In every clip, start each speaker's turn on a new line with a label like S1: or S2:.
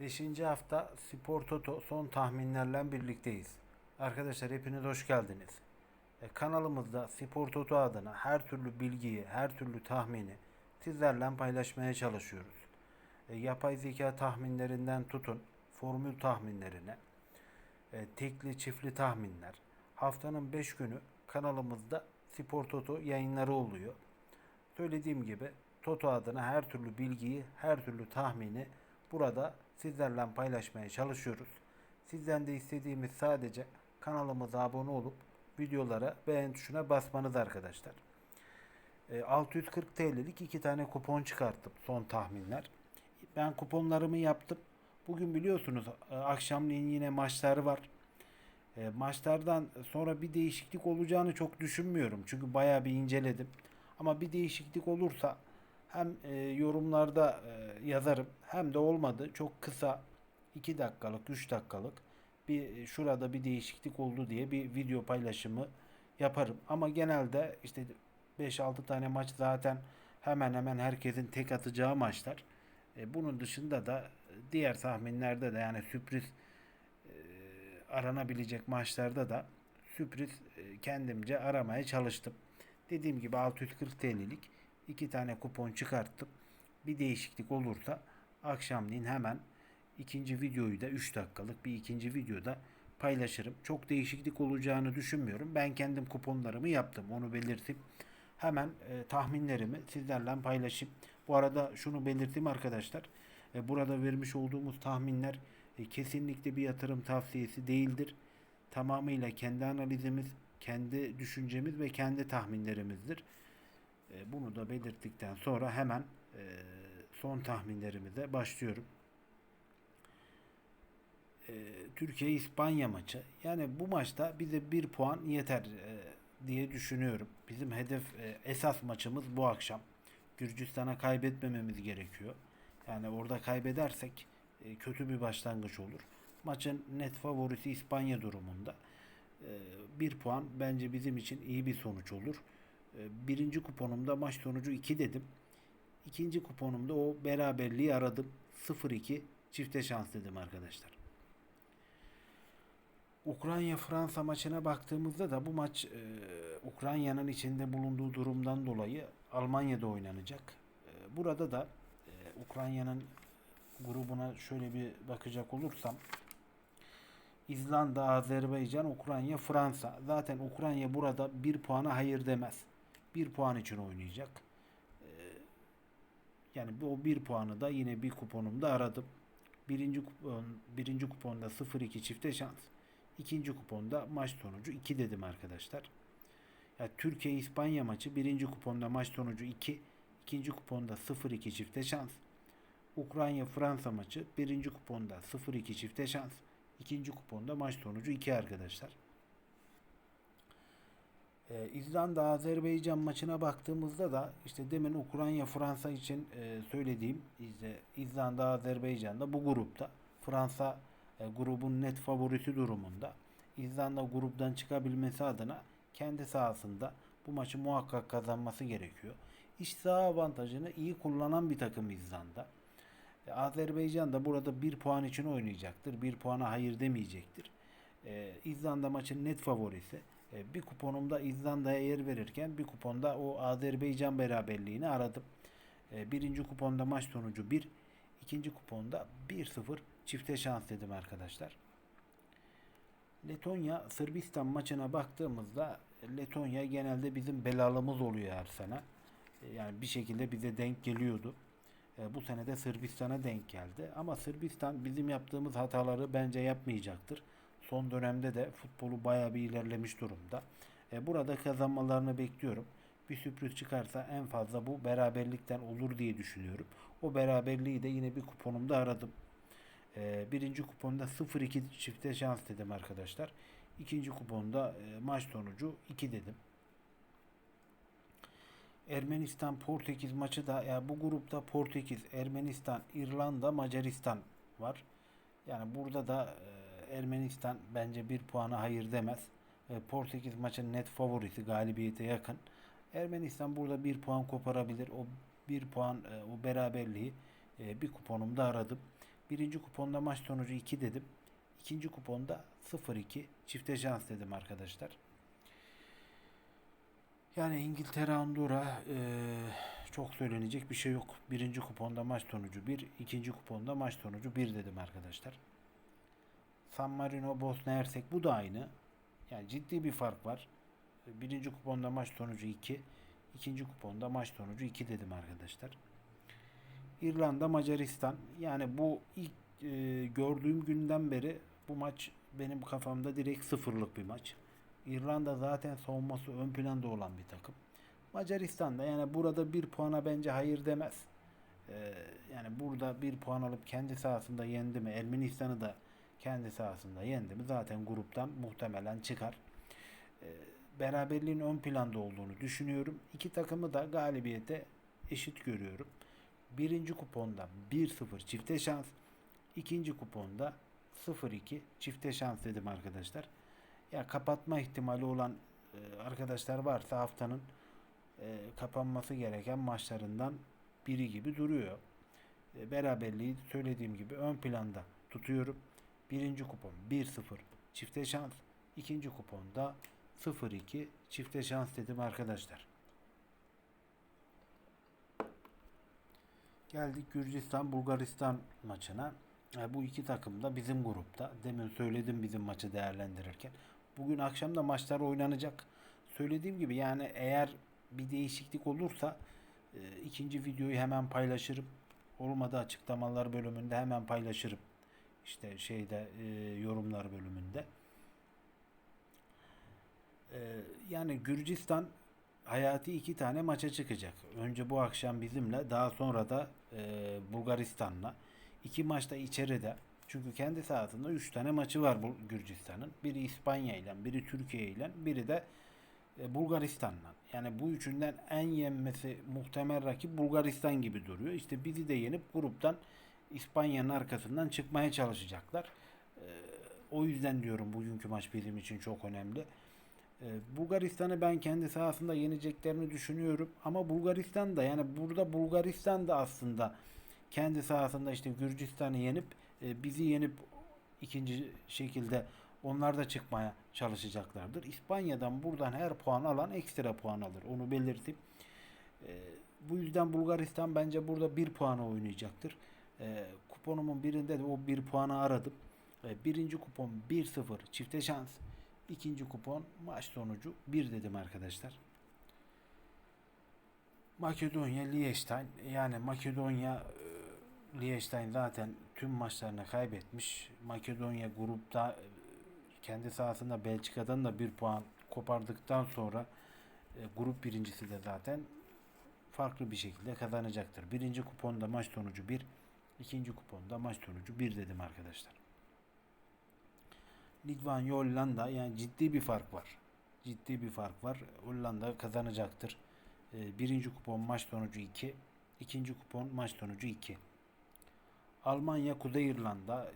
S1: 5. hafta Spor Toto son tahminlerle birlikteyiz. Arkadaşlar hepiniz hoş geldiniz. E, kanalımızda Spor Toto adına her türlü bilgiyi, her türlü tahmini sizlerle paylaşmaya çalışıyoruz. E, yapay zeka tahminlerinden tutun, formül tahminlerine, e, tekli çiftli tahminler. Haftanın 5 günü kanalımızda Spor Toto yayınları oluyor. Söylediğim gibi Toto adına her türlü bilgiyi, her türlü tahmini burada sizlerle paylaşmaya çalışıyoruz. Sizden de istediğimiz sadece kanalımıza abone olup videolara beğen tuşuna basmanız arkadaşlar. E, 640 TL'lik iki tane kupon çıkarttım son tahminler. Ben kuponlarımı yaptım. Bugün biliyorsunuz e, akşamleyin yine maçları var. E, maçlardan sonra bir değişiklik olacağını çok düşünmüyorum. Çünkü bayağı bir inceledim. Ama bir değişiklik olursa hem e, yorumlarda e, yazarım hem de olmadı çok kısa 2 dakikalık 3 dakikalık bir e, şurada bir değişiklik oldu diye bir video paylaşımı yaparım. Ama genelde işte 5-6 tane maç zaten hemen hemen herkesin tek atacağı maçlar. E, bunun dışında da diğer tahminlerde de yani sürpriz e, aranabilecek maçlarda da sürpriz e, kendimce aramaya çalıştım. Dediğim gibi 640 TL'lik iki tane kupon çıkarttım. Bir değişiklik olursa akşamleyin hemen ikinci videoyu da 3 dakikalık bir ikinci videoda paylaşırım. Çok değişiklik olacağını düşünmüyorum. Ben kendim kuponlarımı yaptım. Onu belirtip hemen e, tahminlerimi sizlerle paylaşayım. Bu arada şunu belirteyim arkadaşlar. E, burada vermiş olduğumuz tahminler e, kesinlikle bir yatırım tavsiyesi değildir. Tamamıyla kendi analizimiz, kendi düşüncemiz ve kendi tahminlerimizdir. E, bunu da belirttikten sonra hemen e, son tahminlerimize başlıyorum. E, Türkiye-İspanya maçı. Yani bu maçta bize bir puan yeter e, diye düşünüyorum. Bizim hedef esas maçımız bu akşam. Gürcistan'a kaybetmememiz gerekiyor. Yani orada kaybedersek kötü bir başlangıç olur. Maçın net favorisi İspanya durumunda. Bir puan bence bizim için iyi bir sonuç olur. E, birinci kuponumda maç sonucu 2 dedim. İkinci kuponumda o beraberliği aradım. 0-2 çifte şans dedim arkadaşlar. Ukrayna-Fransa maçına baktığımızda da bu maç e, Ukrayna'nın içinde bulunduğu durumdan dolayı Almanya'da oynanacak. E, burada da e, Ukrayna'nın grubuna şöyle bir bakacak olursam İzlanda, Azerbaycan, Ukrayna, Fransa. Zaten Ukrayna burada bir puana hayır demez. Bir puan için oynayacak. Ee, yani o bir puanı da yine bir kuponumda aradım. Birinci kupon, birinci kuponda 0-2 çifte şans. İkinci kuponda maç sonucu 2 dedim arkadaşlar. Ya Türkiye İspanya maçı birinci kuponda maç sonucu 2, ikinci kuponda 0-2 çifte şans. Ukrayna Fransa maçı birinci kuponda 0-2 çifte şans. İkinci kuponda maç sonucu 2 arkadaşlar. Ee, İzlanda Azerbaycan maçına baktığımızda da işte demin Ukrayna Fransa için e, söylediğim işte İzlanda Azerbaycan'da bu grupta Fransa e, grubun net favorisi durumunda. İzlanda gruptan çıkabilmesi adına kendi sahasında bu maçı muhakkak kazanması gerekiyor. İş saha avantajını iyi kullanan bir takım İzlanda. E, Azerbaycan da burada bir puan için oynayacaktır. Bir puana hayır demeyecektir. Ee, İzlanda maçın net favorisi. Ee, bir kuponumda İzlanda'ya yer verirken bir kuponda o Azerbaycan beraberliğini aradım. Ee, birinci kuponda maç sonucu 1. ikinci kuponda 1-0 çifte şans dedim arkadaşlar. Letonya Sırbistan maçına baktığımızda Letonya genelde bizim belalımız oluyor her sene. Yani bir şekilde bize denk geliyordu. E, bu sene de Sırbistan'a denk geldi. Ama Sırbistan bizim yaptığımız hataları bence yapmayacaktır. Son dönemde de futbolu bayağı bir ilerlemiş durumda. E, burada kazanmalarını bekliyorum. Bir sürpriz çıkarsa en fazla bu beraberlikten olur diye düşünüyorum. O beraberliği de yine bir kuponumda aradım. E, birinci kuponda 0-2 çifte şans dedim arkadaşlar. İkinci kuponda e, maç sonucu 2 dedim. Ermenistan Portekiz maçı da yani bu grupta Portekiz, Ermenistan, İrlanda, Macaristan var. Yani burada da e, Ermenistan bence bir puana hayır demez. E, Portekiz maçın net favorisi galibiyete yakın. Ermenistan burada bir puan koparabilir. O bir puan e, o beraberliği e, bir kuponumda aradım. Birinci kuponda maç sonucu 2 dedim. İkinci kuponda 0-2 çifte şans dedim arkadaşlar. Yani İngiltere Andorra eee, çok söylenecek bir şey yok. Birinci kuponda maç sonucu 1, ikinci kuponda maç sonucu 1 dedim arkadaşlar. San Marino Bosna Hersek bu da aynı. Yani ciddi bir fark var. Birinci kuponda maç sonucu 2, ikinci kuponda maç sonucu 2 dedim arkadaşlar. İrlanda Macaristan yani bu ilk e, gördüğüm günden beri bu maç benim kafamda direkt sıfırlık bir maç. İrlanda zaten savunması ön planda olan bir takım. Macaristan da yani burada bir puana bence hayır demez. Ee, yani burada bir puan alıp kendi sahasında yendi mi Ermenistan'ı da kendi sahasında yendi mi zaten gruptan muhtemelen çıkar. Ee, beraberliğin ön planda olduğunu düşünüyorum. İki takımı da galibiyete eşit görüyorum. Birinci kuponda 1-0 çifte şans. ikinci kuponda 0-2 çifte şans dedim arkadaşlar. Ya kapatma ihtimali olan e, arkadaşlar varsa haftanın e, kapanması gereken maçlarından biri gibi duruyor. E, beraberliği söylediğim gibi ön planda tutuyorum. Birinci kupon 1-0 çifte şans. ikinci kuponda 0-2 çifte şans dedim arkadaşlar. Geldik Gürcistan Bulgaristan maçına. E, bu iki takım da bizim grupta. Demin söyledim bizim maçı değerlendirirken. Bugün akşam da maçlar oynanacak. Söylediğim gibi yani eğer bir değişiklik olursa e, ikinci videoyu hemen paylaşırım. Olmadı açıklamalar bölümünde hemen paylaşırım. İşte şeyde e, yorumlar bölümünde. E, yani Gürcistan hayati iki tane maça çıkacak. Önce bu akşam bizimle daha sonra da e, Bulgaristan'la. İki maçta içeride. Çünkü kendi sahasında 3 tane maçı var bu Gürcistan'ın. Biri İspanya ile, biri Türkiye ile, biri de e, Bulgaristan'la. Yani bu üçünden en yenmesi muhtemel rakip Bulgaristan gibi duruyor. İşte bizi de yenip gruptan İspanya'nın arkasından çıkmaya çalışacaklar. E, o yüzden diyorum bugünkü maç bizim için çok önemli. E, Bulgaristan'ı ben kendi sahasında yeneceklerini düşünüyorum. Ama Bulgaristan da yani burada Bulgaristan da aslında kendi sahasında işte Gürcistan'ı yenip e, bizi yenip ikinci şekilde onlar da çıkmaya çalışacaklardır. İspanya'dan buradan her puan alan ekstra puan alır. Onu belirtip e, bu yüzden Bulgaristan bence burada bir puana oynayacaktır. E, kuponumun birinde de o bir puanı aradım. E, birinci kupon 1-0 çifte şans. İkinci kupon maç sonucu 1 dedim arkadaşlar. Makedonya, Liechtenstein yani Makedonya e, Liechtenstein zaten tüm maçlarını kaybetmiş. Makedonya grupta e, kendi sahasında Belçika'dan da bir puan kopardıktan sonra e, grup birincisi de zaten farklı bir şekilde kazanacaktır. Birinci kuponda maç sonucu 1, ikinci kuponda maç sonucu 1 dedim arkadaşlar. Litvanya, Hollanda yani ciddi bir fark var. Ciddi bir fark var. Hollanda kazanacaktır. E, birinci kupon maç sonucu 2, ikinci kupon maç sonucu 2. Almanya, Kuzey İrlanda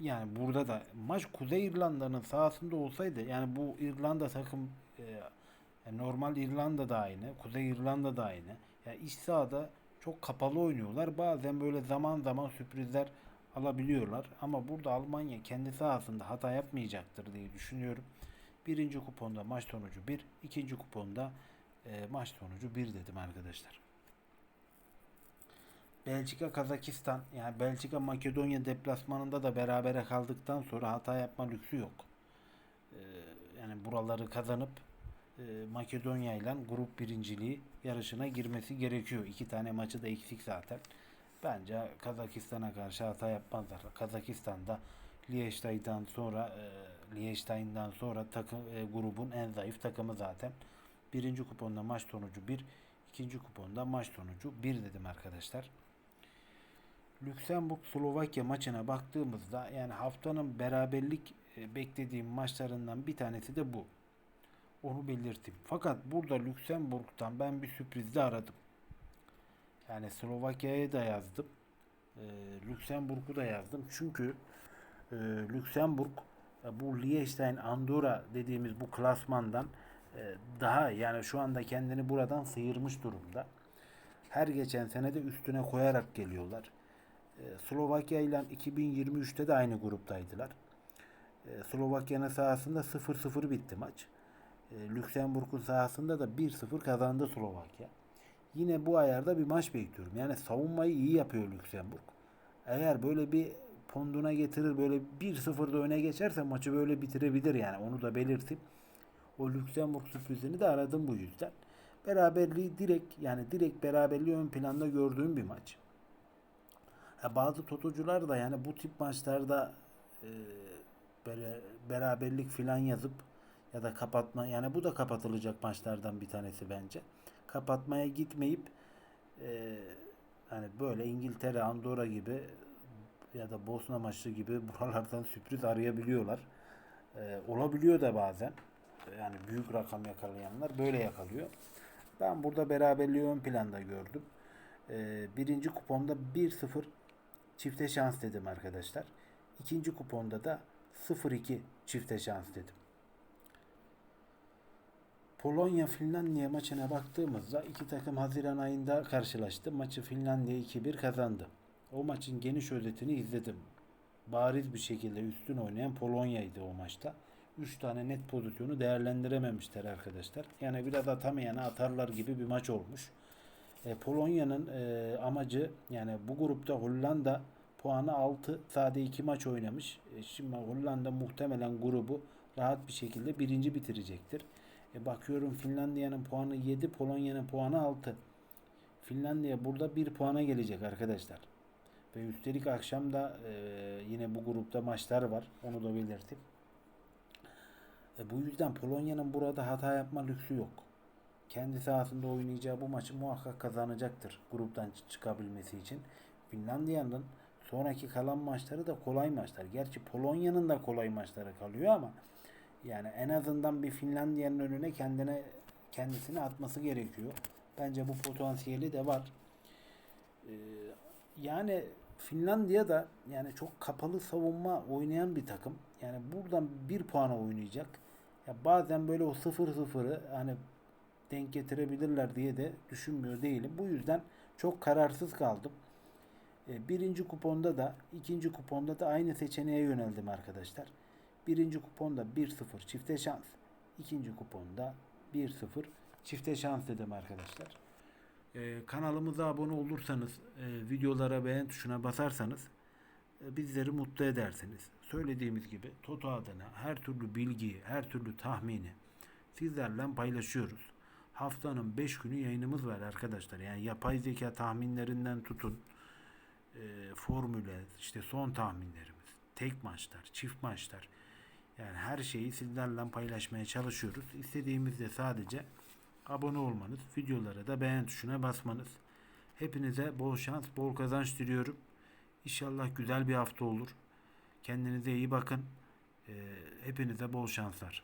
S1: yani burada da maç Kuzey İrlanda'nın sahasında olsaydı yani bu İrlanda takım e, normal İrlanda da aynı, Kuzey İrlanda da aynı. Yani iç sahada çok kapalı oynuyorlar. Bazen böyle zaman zaman sürprizler alabiliyorlar. Ama burada Almanya kendi sahasında hata yapmayacaktır diye düşünüyorum. Birinci kuponda maç sonucu 1, ikinci kuponda e, maç sonucu 1 dedim arkadaşlar. Belçika Kazakistan yani Belçika Makedonya deplasmanında da berabere kaldıktan sonra hata yapma lüksü yok. Ee, yani buraları kazanıp e, Makedonya ile grup birinciliği yarışına girmesi gerekiyor. İki tane maçı da eksik zaten. Bence Kazakistan'a karşı hata yapmazlar. Kazakistan'da Liechtenstein'dan sonra e, Liechtenstein'dan sonra takım e, grubun en zayıf takımı zaten. Birinci kuponda maç sonucu 1, ikinci kuponda maç sonucu 1 dedim arkadaşlar. Lüksemburg Slovakya maçına baktığımızda yani haftanın beraberlik e, beklediğim maçlarından bir tanesi de bu. Onu belirteyim. Fakat burada Lüksemburg'dan ben bir sürprizde aradım. Yani Slovakya'ya da yazdım. E, Lüksemburg'u da yazdım. Çünkü e, Lüksemburg e, bu Liechtenstein Andorra dediğimiz bu klasmandan e, daha yani şu anda kendini buradan sıyırmış durumda. Her geçen sene de üstüne koyarak geliyorlar. E, Slovakya ile 2023'te de aynı gruptaydılar. E, Slovakya'nın sahasında 0-0 bitti maç. E, Lüksemburg'un sahasında da 1-0 kazandı Slovakya. Yine bu ayarda bir maç bekliyorum. Yani savunmayı iyi yapıyor Lüksemburg. Eğer böyle bir ponduna getirir böyle 1-0'da öne geçerse maçı böyle bitirebilir yani onu da belirtip o Lüksemburg sürprizini de aradım bu yüzden. Beraberliği direkt yani direkt beraberliği ön planda gördüğüm bir maç. Ha, bazı totocular da yani bu tip maçlarda e, böyle beraberlik filan yazıp ya da kapatma yani bu da kapatılacak maçlardan bir tanesi bence. Kapatmaya gitmeyip e, hani böyle İngiltere, Andorra gibi ya da Bosna maçı gibi buralardan sürpriz arayabiliyorlar. E, olabiliyor da bazen. Yani büyük rakam yakalayanlar böyle yakalıyor. Ben burada beraberliği ön planda gördüm. E, birinci kuponda 1-0 çifte şans dedim arkadaşlar. İkinci kuponda da 0-2 çifte şans dedim. Polonya Finlandiya maçına baktığımızda iki takım Haziran ayında karşılaştı. Maçı Finlandiya 2-1 kazandı. O maçın geniş özetini izledim. Bariz bir şekilde üstün oynayan Polonya'ydı o maçta. 3 tane net pozisyonu değerlendirememişler arkadaşlar. Yani biraz atamayana atarlar gibi bir maç olmuş. E, Polonya'nın e, amacı yani bu grupta Hollanda puanı 6 sade 2 maç oynamış. E, şimdi Hollanda muhtemelen grubu rahat bir şekilde birinci bitirecektir. E, bakıyorum Finlandiya'nın puanı 7, Polonya'nın puanı 6. Finlandiya burada 1 puana gelecek arkadaşlar. Ve üstelik akşam da e, yine bu grupta maçlar var. Onu da belirtip. E, bu yüzden Polonya'nın burada hata yapma lüksü yok. Kendi sahasında oynayacağı bu maçı muhakkak kazanacaktır gruptan çıkabilmesi için. Finlandiya'nın sonraki kalan maçları da kolay maçlar. Gerçi Polonya'nın da kolay maçları kalıyor ama yani en azından bir Finlandiya'nın önüne kendine kendisini atması gerekiyor. Bence bu potansiyeli de var. Ee, yani Finlandiya da yani çok kapalı savunma oynayan bir takım. Yani buradan bir puana oynayacak. Ya bazen böyle o 0-0'ı hani denk getirebilirler diye de düşünmüyor değilim. Bu yüzden çok kararsız kaldım. Ee, birinci kuponda da ikinci kuponda da aynı seçeneğe yöneldim arkadaşlar. Birinci kuponda 1-0 çifte şans. ikinci kuponda 1-0 çifte şans dedim arkadaşlar. Ee, kanalımıza abone olursanız, e, videolara beğen tuşuna basarsanız e, bizleri mutlu edersiniz. Söylediğimiz gibi Toto adına her türlü bilgiyi, her türlü tahmini sizlerle paylaşıyoruz. Haftanın 5 günü yayınımız var arkadaşlar. Yani yapay zeka tahminlerinden tutun, e, formüle, işte son tahminlerimiz, tek maçlar, çift maçlar. Yani her şeyi sizlerle paylaşmaya çalışıyoruz. İstediğimiz de sadece abone olmanız, videolara da beğen tuşuna basmanız. Hepinize bol şans, bol kazanç diliyorum. İnşallah güzel bir hafta olur. Kendinize iyi bakın. Ee, hepinize bol şanslar.